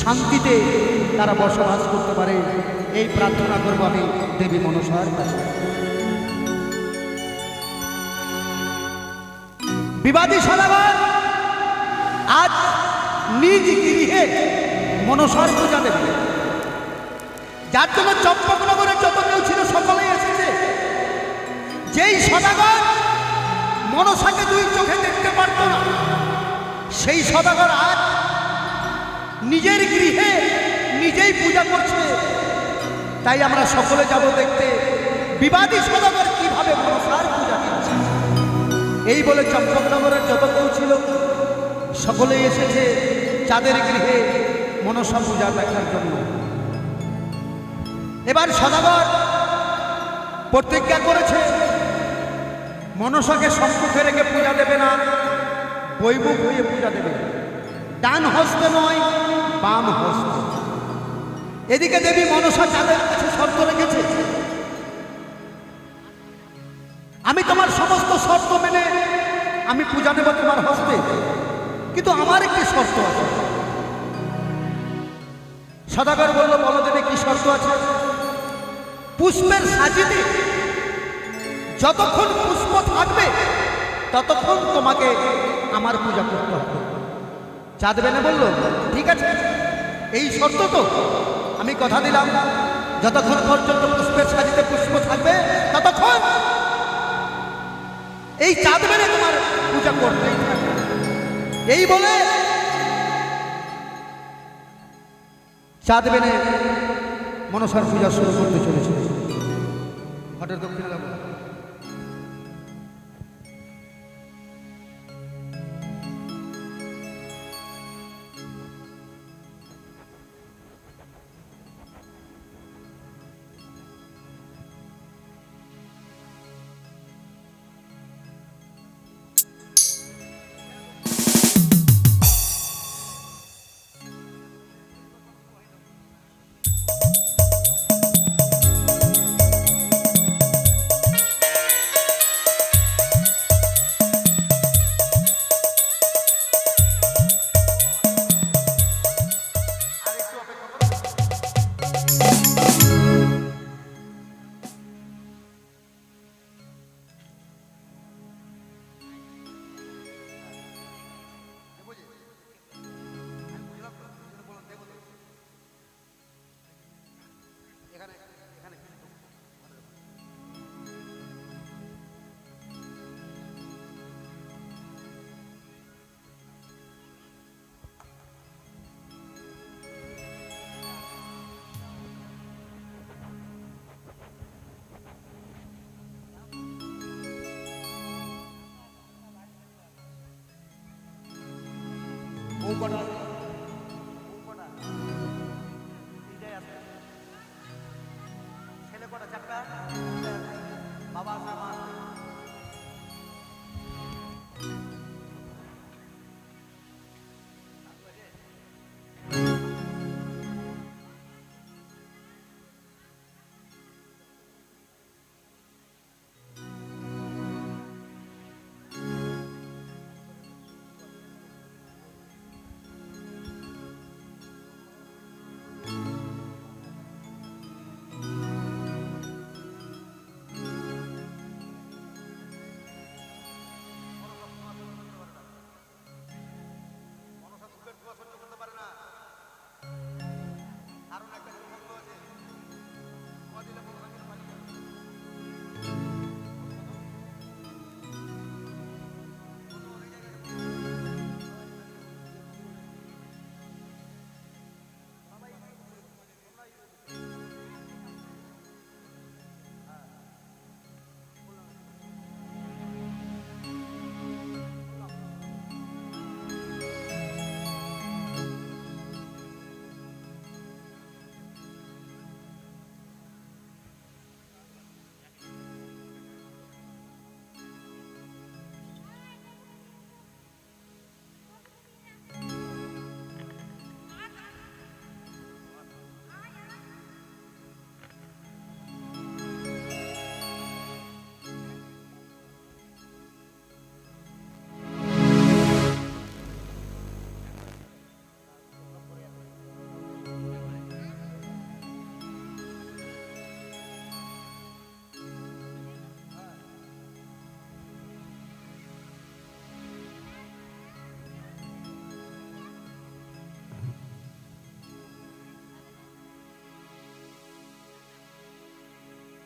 শান্তিতে তারা বসবাস করতে পারে। এই প্রার্থনা করব আমি দেবী মনসার কাছে। বিবাদী সদাগর, আজ নিজ গৃহে মনসার পূজা দেবে। যার জন্য চম্পকনগরের যত কেউ ছিল সকলেই এসেছে। যেই সদাগর মনসাকে দুই চোখে দেখতে পারত না, সেই সদাগর আজ নিজের গৃহে নিজেই পূজা করছে। তাই আমরা সকলে যাব দেখতে। বিবাদী সদাগর কীভাবে মনসার পূজা দিচ্ছে এই বলে চম্পকনগরের যত কেউ ছিল সকলেই এসেছে চাঁদের গৃহে মনসা পূজা দেখার জন্য। এবার সদাগর প্রতিজ্ঞা করেছে, মনসাকে সম্মুখে রেখে পূজা দেবে না, বৈমুখ হয়ে পূজা দেবে। ডান হস্তে নয় বাম হস্ত। এদিকে দেবী মনসা চাঁদের কাছে শর্ত রেখেছে। আমি তোমার সমস্ত শর্ত মেনে আমি পূজা নেব তোমার হস্তে। কিন্তু আমার একটি শর্ত আছে। সদাগর বলল, বলো দেবে, কি শর্ত আছে? পুষ্পের সাজিতে যতক্ষণ পুষ্প থাকবে, ততক্ষণ তোমাকে আমার পূজা করতে হবে। চাঁদ বেনে বলল ঠিক আছে? এই শর্ত তো। আমি কথা দিলাম। যতক্ষণ পর্যন্ত পুষ্পের সাজিতে পুষ্প থাকবে, ততক্ষণ এই চাঁদ বেনে তোমার পূজা থাকবে। এই বলে চাঁদ মেনে মনসার পূজা শুরু করতে চলেছিল। ঘটের দক্ষিণে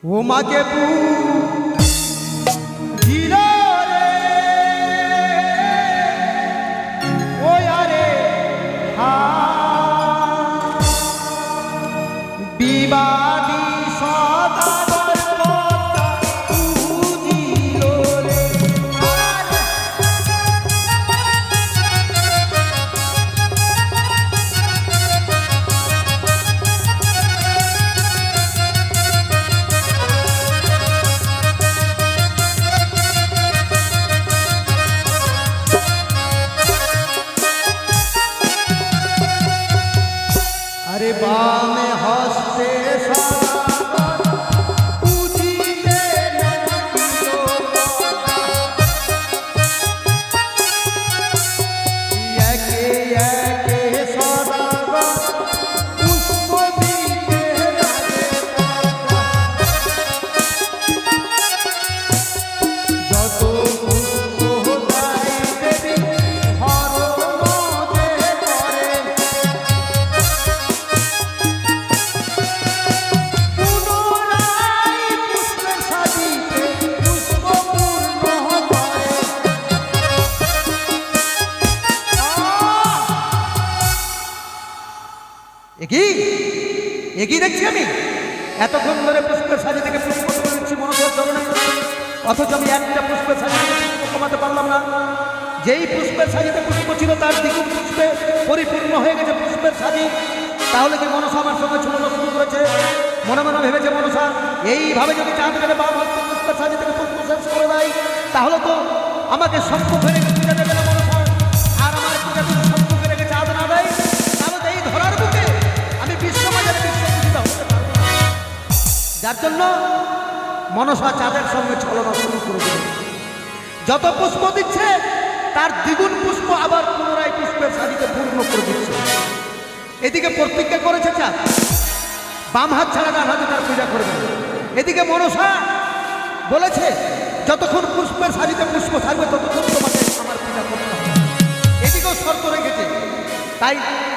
যাব ও মাকে আরে বামে হস্তে অথচ আমি একটা পুষ্পের সাজি পুষ্প কমাতে পারলাম না। যেই পুষ্পের সাজিতে পুষ্প ছিল, তার দ্বিগুণ পুষ্পে পরিপূর্ণ হয়ে গেছে পুষ্পের সাজি তাহলে কি মনসা আমার সঙ্গে ছুটানো শুরু করেছে? মনে মনে ভেবেছে মনসা, এইভাবে যদি চাঁদ গেলে হস্তে পুষ্পের সাজি থেকে পুষ্প শেষ করে দেয়, তাহলে তো আমাকে রেখে পূজা দেবে না আর চাঁদ দেয় এই ধরার আমি যার জন্য মনসা চাঁদের সঙ্গে ছলনা শুরু করে দিল। যত পুষ্প দিচ্ছে, তার দ্বিগুণ পুষ্প আবার পুনরায় পুষ্পের সাজিতে পূর্ণ করে দিচ্ছে। এদিকে প্রতিজ্ঞা করেছে চাঁদ। বাম হাত ছাড়া ডান হাতে তার পূজা করবে এদিকে মনসা বলেছে, যতক্ষণ পুষ্পের সাজিতে পুষ্প থাকবে, ততক্ষণ তোমাকে আমার পূজা করতে হবে। এদিকেও শর্ত রেখেছে। তাই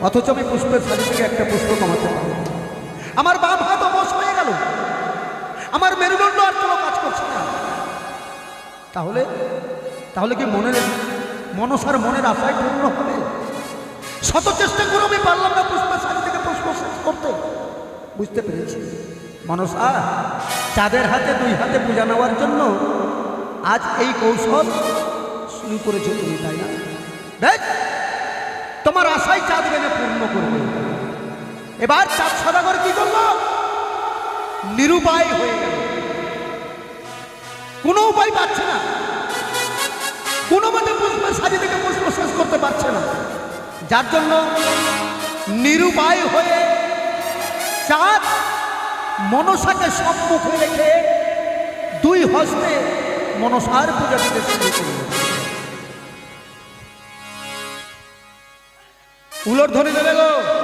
অথচ আমি পুষ্পের সাজি থেকে একটা পুষ্প কমাতে না। আমার বাম হাত অবশ হয়ে গেল। আমার মেরুদণ্ড আর কোনো কাজ করছে না। তাহলে তাহলে কি মনের, মনসার মনের আশায় পূর্ণ হবে? শত চেষ্টা করে আমি পারলাম না পুষ্পের সাজি থেকে পুষ্প শেষ করতে। বুঝতে পেরেছি। মনসা, চাঁদের হাতে, দুই হাতে পূজা নেওয়ার জন্য আজ এই কৌশল শুরু করেছ তুমি, তাই না? দেখ! তোমার আশাই চাঁদ বেনে পূর্ণ করবে। এবার চাঁদ সদাগর কি করল নিরুপায় হয়ে গেল। কোনো উপায় পাচ্ছে না। কোনো মতে পুষ্পের সাজি থেকে পুষ্প শেষ করতে পারছে না। যার জন্য নিরুপায় হয়ে চাঁদ মনসাকে সম্মুখে রেখে দুই হস্তে মনসার পূজা দিতে শুরু করল। উলর ধরে দেবে গো।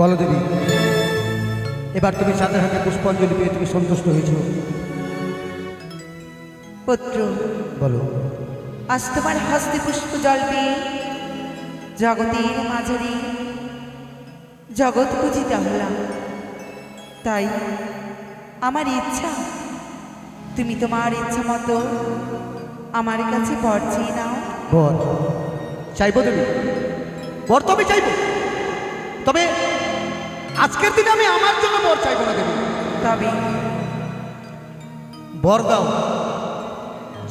বলো দেবী এবার তুমি সাথে সাথে পুষ্পাঞ্জলি পেয়ে তুমি সন্তুষ্ট হয়েছ। পুত্র বলো। আজ তোমার হস্তে পুষ্প জল পেয়ে জগতের মাঝারি জগৎ পূজিত হলাম। তাই আমার ইচ্ছা তুমি তোমার ইচ্ছা মতো আমার কাছে বর চেয়ে নাও। বর? চাইব দেবী বর তো আমি চাইব। তবে আজকের দিনে আমি আমার জন্য বর চাইব না দেবী। তবে বর দাও।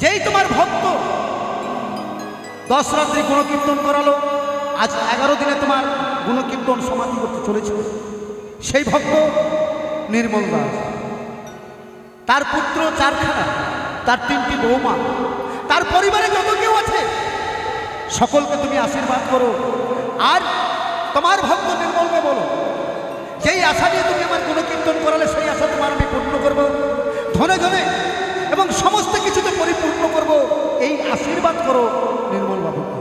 যেই তোমার ভক্ত দশ রাত্রি গুণকীর্তন করালো আজ এগারো দিনে তোমার গুণকীর্তন সমাধি করতে চলেছে সেই ভক্ত নির্মল দাস। তার পুত্র চারখানা তার তিনটি বৌমা তার পরিবারে যত কেউ আছে সকলকে তুমি আশীর্বাদ করো। আর তোমার ভক্ত নির্মলকে বলো যেই আশা নিয়ে তুমি আমার গুণকীর্তন করালে সেই আশা তোমার আমি পূর্ণ করব। ধনে ধনে এবং সমস্ত কিছুতে পরিপূর্ণ করব। এই আশীর্বাদ করো নির্মল বাবুকে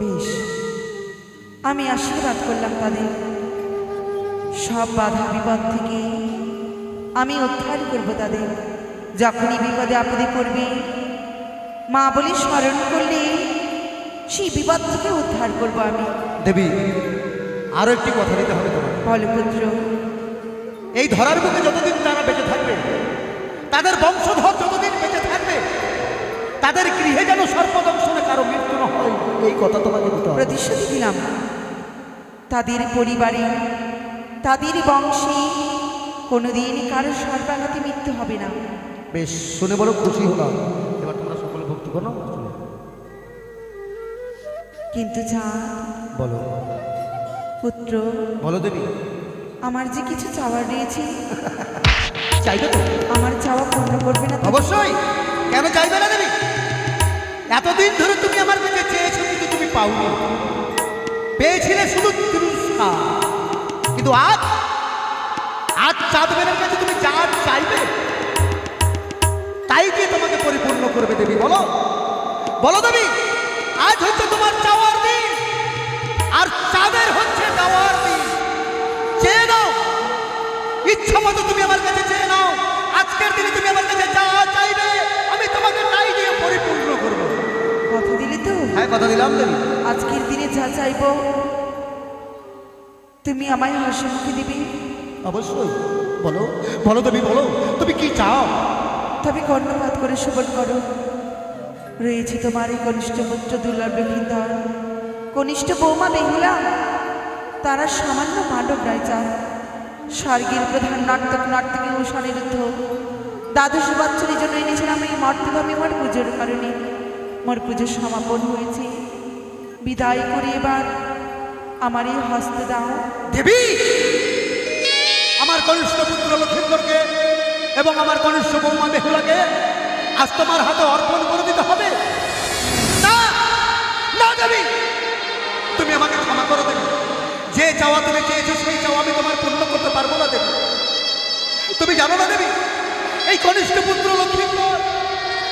বেশ আমি আশীর্বাদ করলাম তাদের। সব বাধা বিপদ থেকে আমি উদ্ধার করব তাদের। যখনই বিপদে আপদে পড়বে মা বলে স্মরণ করলে সেই বিপদ থেকে উদ্ধার করব আমি। দেবী আরও একটি কথা দিতে হবে। তোমার বলপুত্র এই ধরার বুকে যতদিন তারা বেঁচে থাকবে তাদের বংশধর যতদিন বেঁচে থাকবে তাদের গৃহে যেন সর্বদংশনে কারও মৃত্যু না হয় এই কথা তোমাকে প্রতিশ্রুতি দিলাম। তাদের পরিবারে তাদের বংশে কোনোদিন কারও সর্বাঘাতে মৃত্যু হবে না। বেশ শুনে বলো খুশি হলাম। এবার তোমরা সকলে ভক্তি করো কিন্তু যা বলো। পুত্র। বলো দেবী। আমার যে কিছু চাওয়ার রয়েছে চাইবে তো। আমার চাওয়া পূর্ণ করবে না অবশ্যই। কেন চাইবে না দেবী? এতদিন ধরে তুমি আমার কাছে চেয়েছো কিন্তু তুমি পাওনি। পেয়েছিলে শুধু তিরস্কার। কিন্তু আজ আজ চাঁদ বেনের কাছে তুমি যা চাইবে তাই দিয়ে তোমাকে পরিপূর্ণ করবে দেবী বলো। বলো দেবী আজ হচ্ছে তোমার চাওয়ার কথা দিলাম দেবী আজকের দিনে যা চাইব তুমি আমায় হাসি মুখে দিবি। অবশ্যই। বলো বলো তুমি বলো। তুমি কি চাও? তবে কর্ণপাত করে শোভন করো। রয়েছে তোমার এই কনিষ্ঠ পুত্র দুর্লভ বেহিন্দর কনিষ্ঠ বৌমা বেহুলা তারা সামান্য মানব রায় চান স্বর্গের প্রধান নাটক নাটকে অনুসারিরুদ্ধ দ্বাদশ বছরের জন্য এনেছিলাম এই মর্তভূমি মোর পুজোর কারণে। মোর পুজো সমাপন হয়েছে। বিদায় করে এবার আমার এই হস্ত দাও। দেবী! আমার কনিষ্ঠ পুত্র লক্ষ্মীন্দরকে এবং আমার কনিষ্ঠ বৌমা বেহুলাকে আজ তোমার হাতে অর্পণ করে দিতে হবে। না! না, দেবী! তুমি আমাকে ক্ষমা করে দেবে। যে চাওয়া তুমি চেয়েছো, সেই চাওয়া আমি তোমার পূর্ণ করতে পারব না, দেবী। তুমি জানো না, দেবী, এই কনিষ্ঠ পুত্র লক্ষ্মীন্দর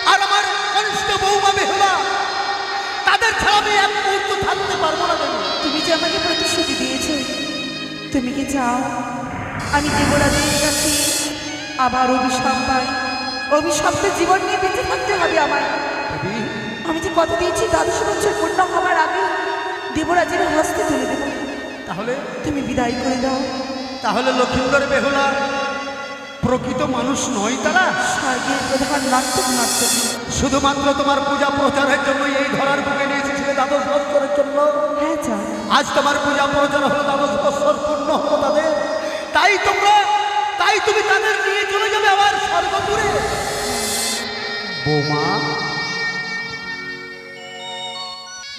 আর আমার কনিষ্ঠ বৌমা বেহুলা তাদের ছাড়া আমি এক মুহূর্ত থাকতে পারব না তুমি যে আমাকে প্রতিশ্রুতি দিয়েছ তুমি কি চাও আমি দেবরাজের কাছে আবার অভিশাপ পাই? অভিশপ্ত জীবন নিয়ে বেঁচে থাকতে হবে আমার আমি যে কথা দিয়েছি দ্বাদশ বছর পূর্ণ হওয়ার আগে দেবরাজের হস্তে তুলে দেবো। তাহলে? তুমি বিদায় করে দাও। তাহলে লক্ষিন্দর বেহুলা প্রকৃত মানুষ নয় তারা। স্বর্গের প্রধান শুধুমাত্র তোমার পূজা প্রচারের জন্য এই ধরার বুকে নিয়ে এসেছিলে দ্বাদশ বৎসরের জন্য। হ্যাঁ চা আজ তোমার পূজা প্রচার হলো দ্বাদশ বৎসর পূর্ণ হলো তাদের। তাই তোমরা তাই তুমি তাদের নিয়ে চলে যাবে আবার স্বর্গপুরে। বোমা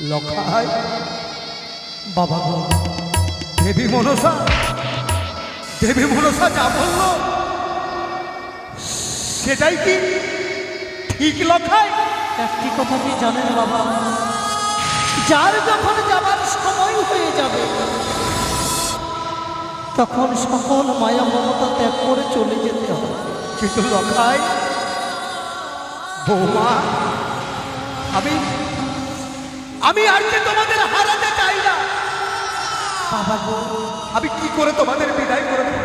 লখাই বাবা গো দেবী মনসা দেবী মনসা যা বলল। সেটাই কি? ঠিক লখায় একটি কথা কি জানেন বাবা? যার যখন যাবার সময় হয়ে যাবে তখন সকল মায়া মমতা ত্যাগ করে চলে যেতে হবে। কিন্তু লখাই বৌমা আমি আমি আর যে তোমাদের হারাতে চাই না। বাবা গো। আমি কি করে তোমাদের বিদায় করে দেবো?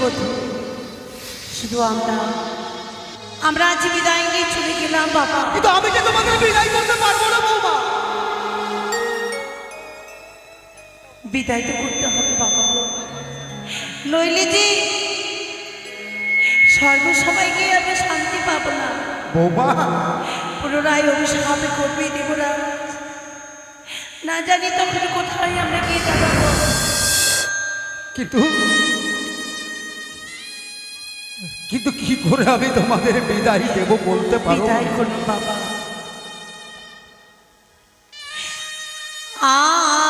ছয়টি শুধু আমরা। আমরা আজ বিদায় নিয়ে চলে গেলাম বাবা। কিন্তু আমি তোমাদের বিদায় করতে পারব না বৌমা? বিদায় তো করতে হবে বাবা। নইলে যে সর্বসময় গিয়ে আমরা শান্তি পাবো না। বৌমা। পুনরায় অভিশাপে করবে দেবরাজ। না জানি তখন কোথায় আমরা গিয়ে দাঁড়াবো। কিন্তু কিন্তু কি করে আমি তোমাদের বিদায় দেব বলতে পারো? বিদায় করুন বাবা আমার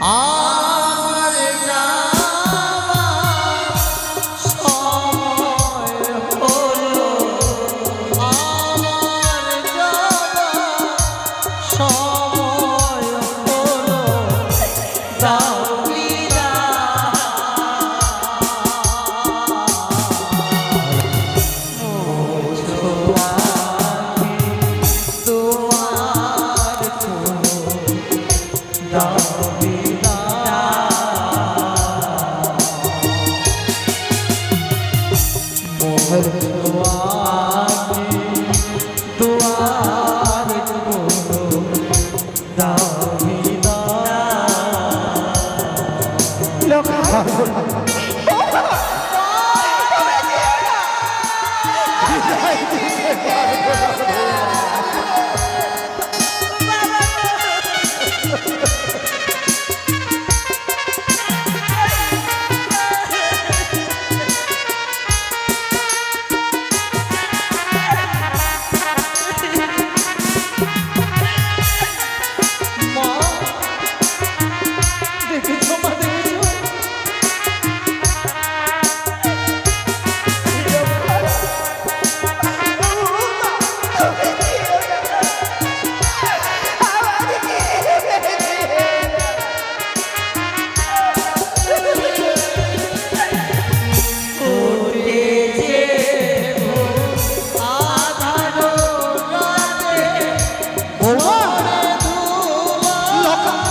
আর up.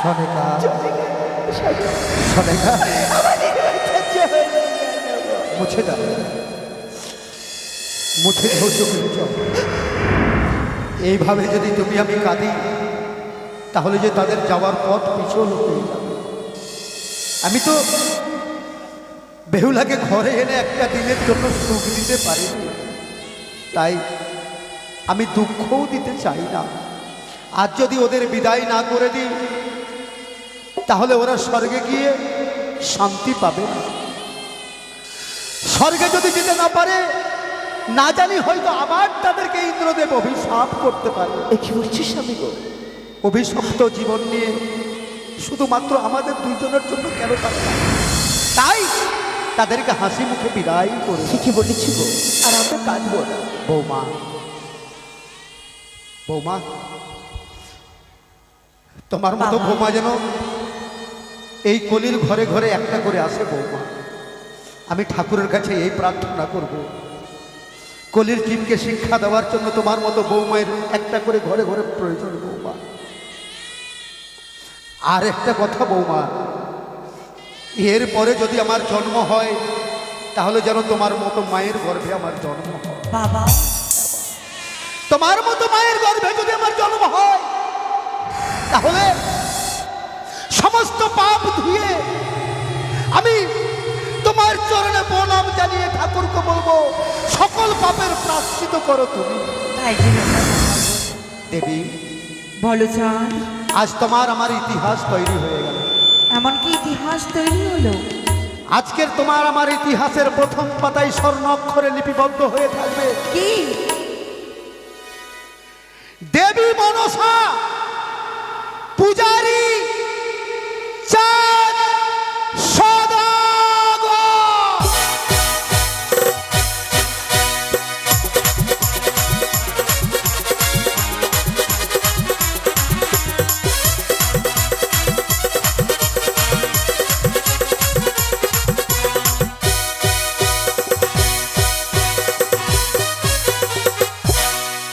সনেকা সনেকা মুছে দাও। মুছে ধৈর্য এইভাবে যদি তুমি আমি কাঁদি, তাহলে যে তাদের যাওয়ার পথ পিছল হয়ে আমি তো বেহুলাকে ঘরে এনে একটা দিনের জন্য সুখ দিতে পারি তাই আমি দুঃখও দিতে চাই না। আজ যদি ওদের বিদায় না করে দিই তাহলে ওরা স্বর্গে গিয়ে শান্তি পাবে। না স্বর্গে যদি যেতে না পারে না জানি হয়তো আবার তাদেরকে ইন্দ্রদেব অভিশাপ করতে পারে। কি বলছিস স্বামী গো? অভিশপ্ত জীবন নিয়ে শুধুমাত্র আমাদের দুইজনের জন্য কেন তাই তাদেরকে হাসি মুখে বিদায় করে। ঠিকই বলেছি গো আর আমরা কাঁদবো না। বৌমা বৌমা তোমার মতো। বৌমা যেন এই কলির ঘরে ঘরে একটা করে আসে বৌমা। আমি ঠাকুরের কাছে এই প্রার্থনা করব। কলির জীবকে শিক্ষা দেওয়ার জন্য তোমার মতো বৌমায়ের একটা করে ঘরে ঘরে প্রয়োজন বৌমা। আর একটা কথা বৌমা এর পরে যদি আমার জন্ম হয় তাহলে যেন তোমার মতো মায়ের গর্ভে আমার জন্ম হয়। বাবা। তোমার মতো মায়ের গর্ভে যদি আমার জন্ম হয় তাহলে সমস্ত পাপ ধুয়ে আমি তোমার চরণে প্রণাম জানিয়ে ঠাকুরকে বলব সকল পাপের প্রাশ্চিত করো তুমি। দেবী বলো চাঁদ আজ তোমার আমার ইতিহাস তৈরি হয়ে গেল। এমন কি ইতিহাস তৈরি হলো? আজকের তোমার আমার ইতিহাসের প্রথম পাতায় স্বর্ণ অক্ষরে লিপিবদ্ধ হয়ে থাকবে। কি?